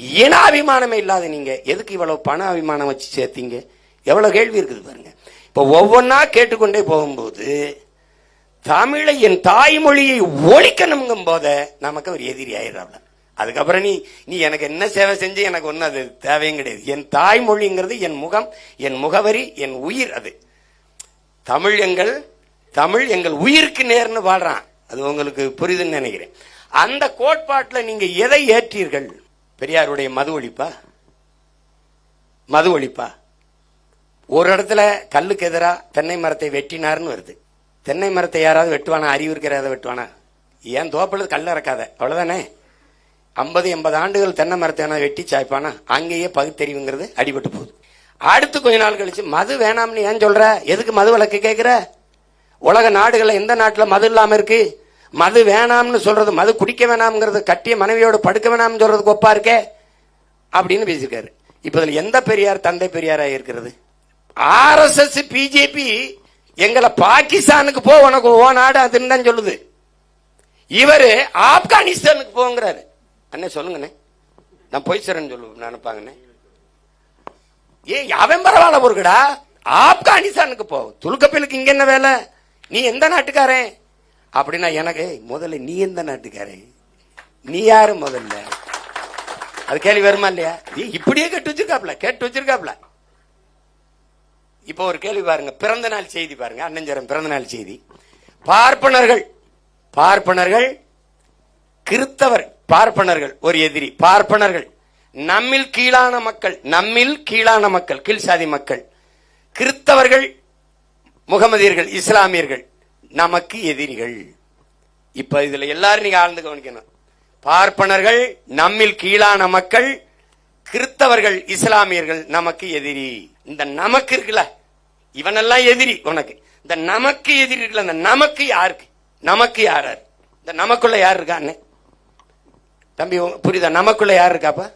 இன அபிமானமே இல்லாத நீங்க? எதுக்கு இவ்வளவு பண அபிமானம் வச்சு சேர்த்தீங்க? எவ்வளவு கேள்வி இருக்குது பாருங்க. இப்ப ஒவ்வொன்னா கேட்டுக்கொண்டே போகும்போது தமிழை என் தாய்மொழியை ஒழிக்கணுங்கும் போத நமக்கு ஒரு எதிரி ஆயிடுறாப்ல. அதுக்கப்புறம் நீ நீ எனக்கு என்ன சேவை செஞ்சு எனக்கு ஒன்றும் அது தேவையும் கிடையாது. என் தாய்மொழிங்கிறது என் முகம் என் முகவரி என் உயிர் அது. தமிழ் எங்கள் தமிழ் எங்கள் உயிருக்கு நேர்னு வாழ்றான். அது உங்களுக்கு புரியுதுன்னு நினைக்கிறேன். அந்த கோட்பாட்டில் நீங்க எதை ஏற்றீர்கள்? பெரியாருடைய மது ஒழிப்பா? மது ஒழிப்பா? ஒரு இடத்துல கல்லுக்கு எதிராக தென்னை மரத்தை வெட்டினார்னு வருது. தென்னை மரத்தை யாராவது வெட்டுவானா? அறிவு இருக்கிறத வெட்டுவானா? ஏன் தோப்பில் கல் இறக்காத? அவ்வளோதானே ஐம்பது எண்பது ஆண்டுகள் தென்னை மரத்தை வேணா வெட்டி சாய்ப்பானா? அங்கேயே பகுத்தறிவுங்கிறது அடிபட்டு போகுது. அடுத்து கொஞ்ச நாள் கழிச்சு மது வேணாம்னு ஏன் சொல்ற? எதுக்கு மது விளக்கு கேட்குற உலக நாடுகளில் எந்த நாட்டில் மது இல்லாமல் இருக்குது மது வேணாம்னு சொல்றது மது குடிக்க வேணாம்ங்கிறது கட்டிய மனைவியோடு படுக்க வேணாம்னு சொல்றதுக்கு ஒப்பா இருக்கே? அப்படின்னு பேசியிருக்காரு. இப்போ இதில் எந்த பெரியார் தந்தை பெரியாராக இருக்கிறது? ஆர்எஸ்எஸ் பிஜேபி எங்களை பாகிஸ்தானுக்கு போ உனக்கு ஓ நாடு அதுன்னு தான் சொல்லுது. இவர் ஆப்கானிஸ்தானுக்கு போங்கிறாரு. அண்ணே சொல்லுங்கண்ணே. நான் போய் சொல்றேன்னு சொல்லு நினைப்பாங்கண்ணே. ஏ அவன் பரவாயில்ல பொருக்கடா ஆப்கானிஸ்தானுக்கு போ. துலுக்கப்பிலுக்கு இங்க என்ன வேலை? நீ எந்த நாட்டுக்காரன்? அப்படின்னா எனக்கு முதல்ல நீ எந்த நாட்டுக்காரன் நீ யாரு முதல்ல? அது கேள்வி வருமா இல்லையா? நீ இப்படியே கேட்டு வச்சிருக்காப்ல கேட்டு வச்சிருக்காப்ல. இப்போ ஒரு கேள்வி பாருங்க பிறந்த நாள் செய்தி பாருங்க அண்ணஞ்சரம் பிறந்த நாள் செய்தி. பார்ப்பனர்கள் பார்ப்பனர்கள் கிறித்தவர் பார்ப்பனர்கள் ஒரு எதிரி பார்ப்பனர்கள். நம்மில் கீழான மக்கள் நம்மில் கீழான மக்கள் கீழ் சாதி மக்கள். கிறித்தவர்கள் முகமதியர்கள் இஸ்லாமியர்கள். நமக்கு எதிரிகள். இப்ப இதுல எல்லாரும் நீங்க ஆழ்ந்து கவனிக்கணும். பார்ப்பனர்கள் நம்மில் கீழான மக்கள் கிறித்தவர்கள் இஸ்லாமியர்கள் நமக்கு எதிரி. இந்த நமக்கு இருக்குல்ல இவனெல்லாம் எதிரி உனக்கு. இந்த நமக்கு எதிரி இருக்குல்ல இந்த நமக்கு யாருக்கு? நமக்கு யார் யார் இந்த நமக்குள்ள யார் இருக்கான்னு தம்பி புரியுதா? நமக்குள்ள யார் இருக்காப்பா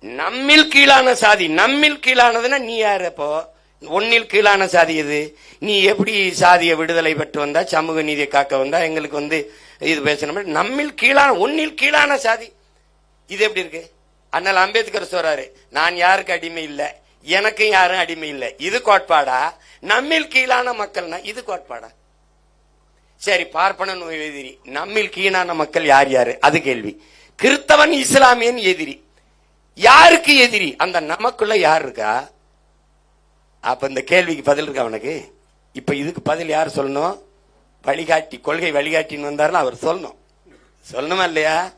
நம்மில் கீழான சாதி நம்மில் கீழானதுன்னா நீ யார் அப்போ? ஒன்னில் கீழான சாதி எது? நீ எப்படி சாதியை விடுதலை பெற்று வந்தா சமூக நீதியை காக்க வந்தா? எங்களுக்கு வந்து இது பேசணும். நம்மில் கீழான ஒன்னில் கீழான சாதி. இது எப்படி இருக்கு? அண்ணல் அம்பேத்கர் சொல்றாரு நான் யாருக்கு அடிமை இல்லை? எனக்கும் யாரும் அடிமை இல்லை. இது கோட்பாடா? நம்மில் கீழான மக்கள்னா இது கோட்பாடா? சரி பார்ப்பனன் எதிரி. நம்மில் கீழான மக்கள் யார் யாரு? அது கேள்வி. கிறிஸ்தவன் இஸ்லாமியன் எதிரி. யாருக்கு எதிரி? அந்த நமக்குள்ள யார் இருக்கா? அப்ப இந்த கேள்விக்கு பதில் இருக்கா அவனுக்கு? இப்ப இதுக்கு பதில் யார் சொல்லணும்? வழிகாட்டி கொள்கை வழிகாட்டின்னு வந்தாருன்னா அவர் சொல்லணும். சொல்லணுமா இல்லையா?